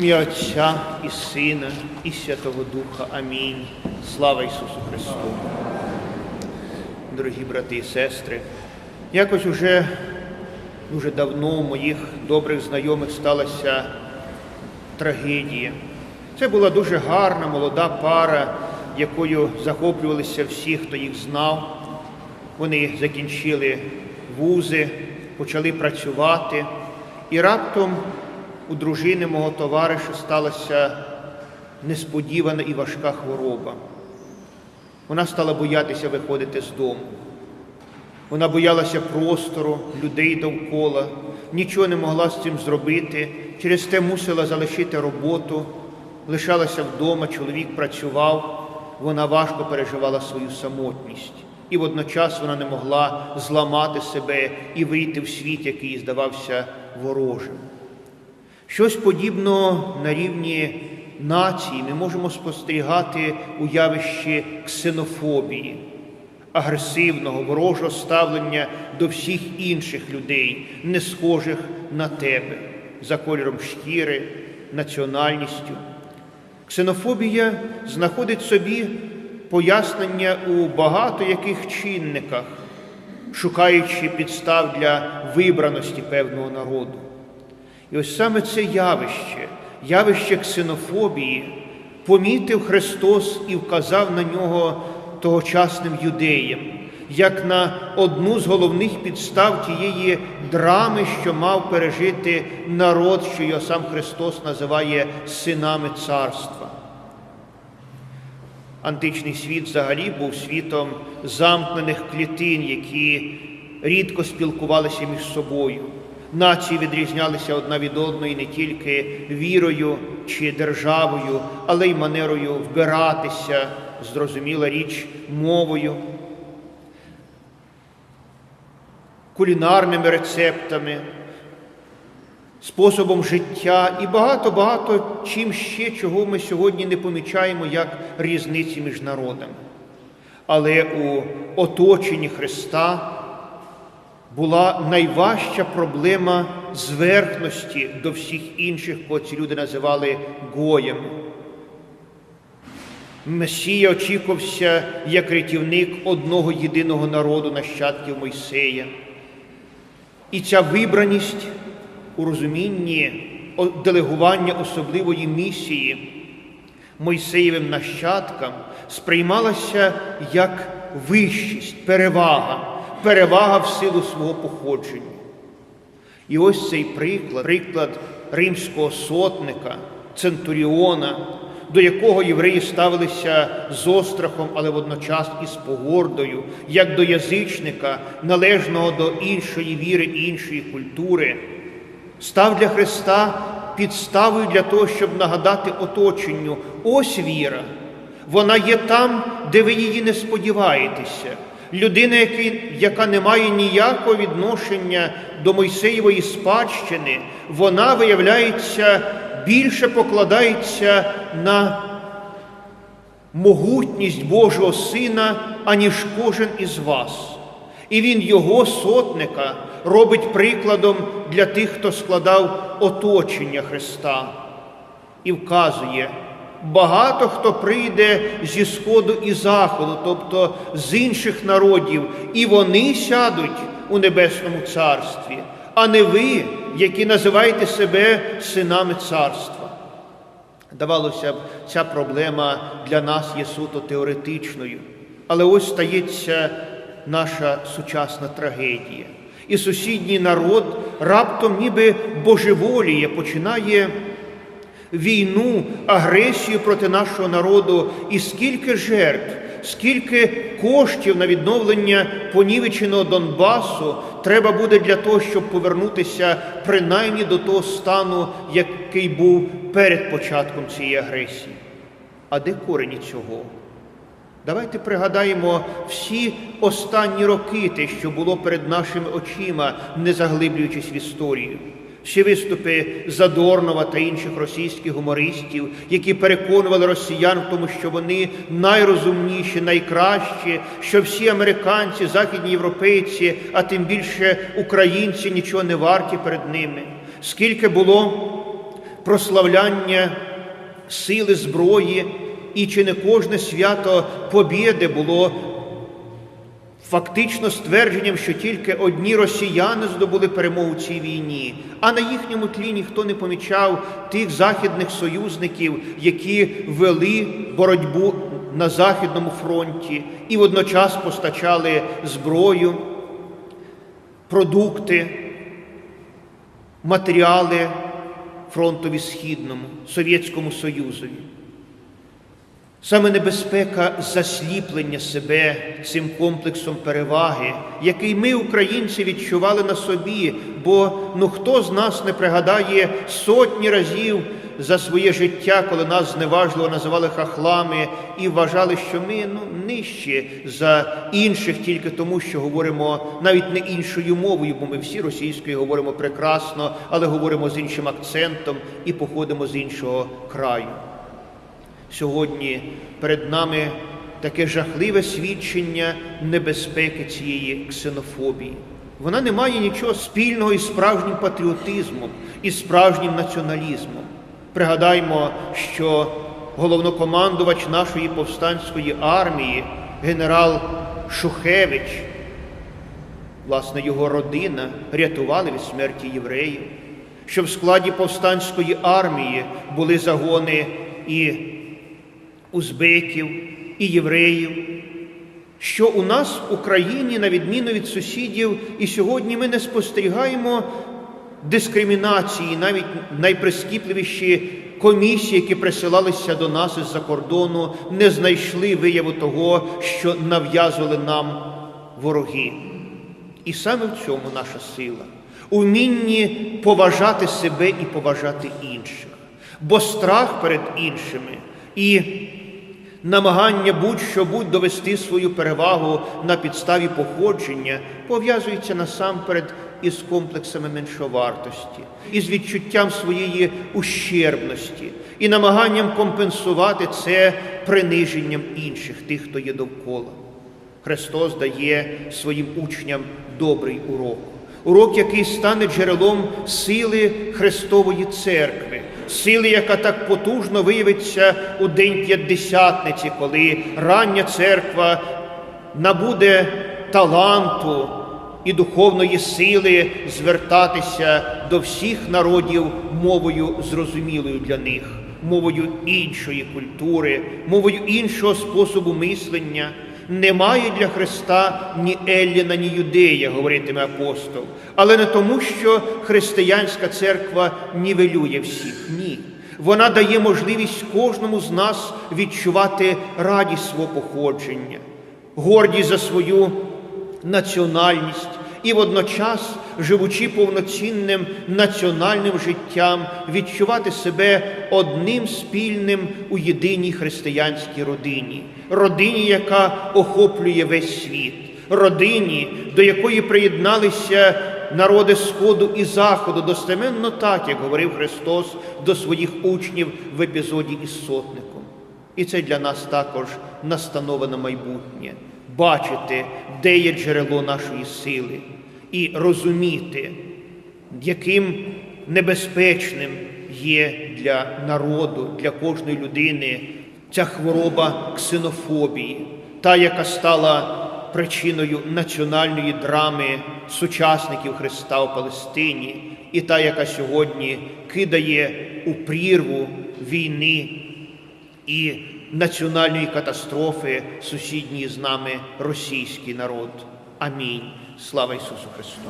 ім'я Отця і Сина, і Святого Духа. Амінь. Слава Ісусу Христу. Дорогі брати і сестри, якось уже дуже давно у моїх добрих знайомих сталася трагедія. Це була дуже гарна молода пара, якою захоплювалися всі, хто їх знав. Вони закінчили вузи, почали працювати, і раптом у дружини мого товариша сталася несподівана і важка хвороба. Вона стала боятися виходити з дому. Вона боялася простору, людей довкола, нічого не могла з цим зробити, через те мусила залишити роботу, лишалася вдома, чоловік працював, вона важко переживала свою самотність. І водночас вона не могла зламати себе і вийти в світ, який здавався ворожим. Щось подібного на рівні нації ми можемо спостерігати у явищі ксенофобії, агресивного, ворожого ставлення до всіх інших людей, не схожих на тебе, за кольором шкіри, національністю. Ксенофобія знаходить собі пояснення у багато яких чинниках, шукаючи підстав для вибраності певного народу. І ось саме це явище, явище ксенофобії, помітив Христос і вказав на нього тогочасним юдеям, як на одну з головних підстав тієї драми, що мав пережити народ, що його сам Христос називає синами царства. Античний світ взагалі був світом замкнених клітин, які рідко спілкувалися між собою. Нації відрізнялися одна від одної не тільки вірою чи державою, але й манерою вбиратися, зрозуміла річ мовою, кулінарними рецептами, способом життя і багато-багато чим ще, чого ми сьогодні не помічаємо як різниці між народами. Але у оточенні Христа була найважча проблема зверхності до всіх інших, кого ці люди називали гоями. Месія очікувався як рятівник одного єдиного народу нащадків Мойсея. І ця вибраність у розумінні делегування особливої місії Мойсеєвим нащадкам сприймалася як вищість, перевага перевага в силу свого походження. І ось цей приклад, приклад римського сотника, центуріона, до якого євреї ставилися з острахом, але водночас і з погордою, як до язичника, належного до іншої віри, іншої культури, став для Христа підставою для того, щоб нагадати оточенню, ось віра. Вона є там, де ви її не сподіваєтеся людина, яка не має ніякого відношення до Мойсеєвої спадщини, вона, виявляється, більше покладається на могутність Божого Сина, аніж кожен із вас. І він його сотника робить прикладом для тих, хто складав оточення Христа і вказує. Багато хто прийде зі сходу і заходу, тобто з інших народів, і вони сядуть у небесному царстві, а не ви, які називаєте себе синами царства. Давалося б, ця проблема для нас є суто теоретичною, але ось стається наша сучасна трагедія. І сусідній народ раптом ніби божеволіє, починає війну, агресію проти нашого народу, і скільки жертв, скільки коштів на відновлення понівеченого Донбасу треба буде для того, щоб повернутися принаймні до того стану, який був перед початком цієї агресії. А де корені цього? Давайте пригадаємо всі останні роки, те, що було перед нашими очима, не заглиблюючись в історію. Ще виступи Задорнова та інших російських гумористів, які переконували росіян в тому, що вони найрозумніші, найкращі, що всі американці, західні європейці, а тим більше українці нічого не варті перед ними. Скільки було прославляння сили зброї, і чи не кожне свято Побєди було фактично ствердженням, що тільки одні росіяни здобули перемогу в цій війні, а на їхньому тлі ніхто не помічав тих західних союзників, які вели боротьбу на Західному фронті і водночас постачали зброю, продукти, матеріали фронтові Східному, Совєтському Союзові. Саме небезпека засліплення себе цим комплексом переваги, який ми, українці, відчували на собі, бо ну хто з нас не пригадає сотні разів за своє життя, коли нас зневажливо називали хахлами і вважали, що ми ну нижчі за інших тільки тому, що говоримо навіть не іншою мовою, бо ми всі російською говоримо прекрасно, але говоримо з іншим акцентом і походимо з іншого краю. Сьогодні перед нами таке жахливе свідчення небезпеки цієї ксенофобії. Вона не має нічого спільного із справжнім патріотизмом, із справжнім націоналізмом. Пригадаймо, що головнокомандувач нашої повстанської армії, генерал Шухевич, власне, його родина рятували від смерті євреїв, що в складі повстанської армії були загони і узбеків, і євреїв, що у нас в Україні, на відміну від сусідів, і сьогодні ми не спостерігаємо дискримінації, навіть найприскіпливіші комісії, які присилалися до нас із-за кордону, не знайшли вияву того, що нав'язували нам вороги. І саме в цьому наша сила, у вмінні поважати себе і поважати інших, бо страх перед іншими і намагання будь-що будь довести свою перевагу на підставі походження пов'язується насамперед із комплексами меншовартості, із відчуттям своєї ущербності і намаганням компенсувати це приниженням інших, тих, хто є довкола. Христос дає своїм учням добрий урок. Урок, який стане джерелом сили Христової церкви, сили, яка так потужно виявиться у День П'ятдесятниці, коли рання церква набуде таланту і духовної сили звертатися до всіх народів мовою зрозумілою для них, мовою іншої культури, мовою іншого способу мислення. Немає для Христа ні Елліна, ні юдея, говоритиме апостол, але не тому, що християнська церква нівелює всіх. Ні. Вона дає можливість кожному з нас відчувати радість свого походження, гордість за свою національність і водночас, живучи повноцінним національним життям, відчувати себе одним спільним у єдиній християнській родині, родині, яка охоплює весь світ, родині, до якої приєдналися народи Сходу і Заходу, достеменно так, як говорив Христос до своїх учнів в епізоді із сотником. І це для нас також настанова на майбутнє бачити, де є джерело нашої сили, і розуміти, яким небезпечним є для народу, для кожної людини ця хвороба ксенофобії, та, яка стала причиною національної драми сучасників Христа у Палестині, і та, яка сьогодні кидає у прірву війни і національної катастрофи сусідній з нами російський народ. Амінь. Слава Ісусу Христу!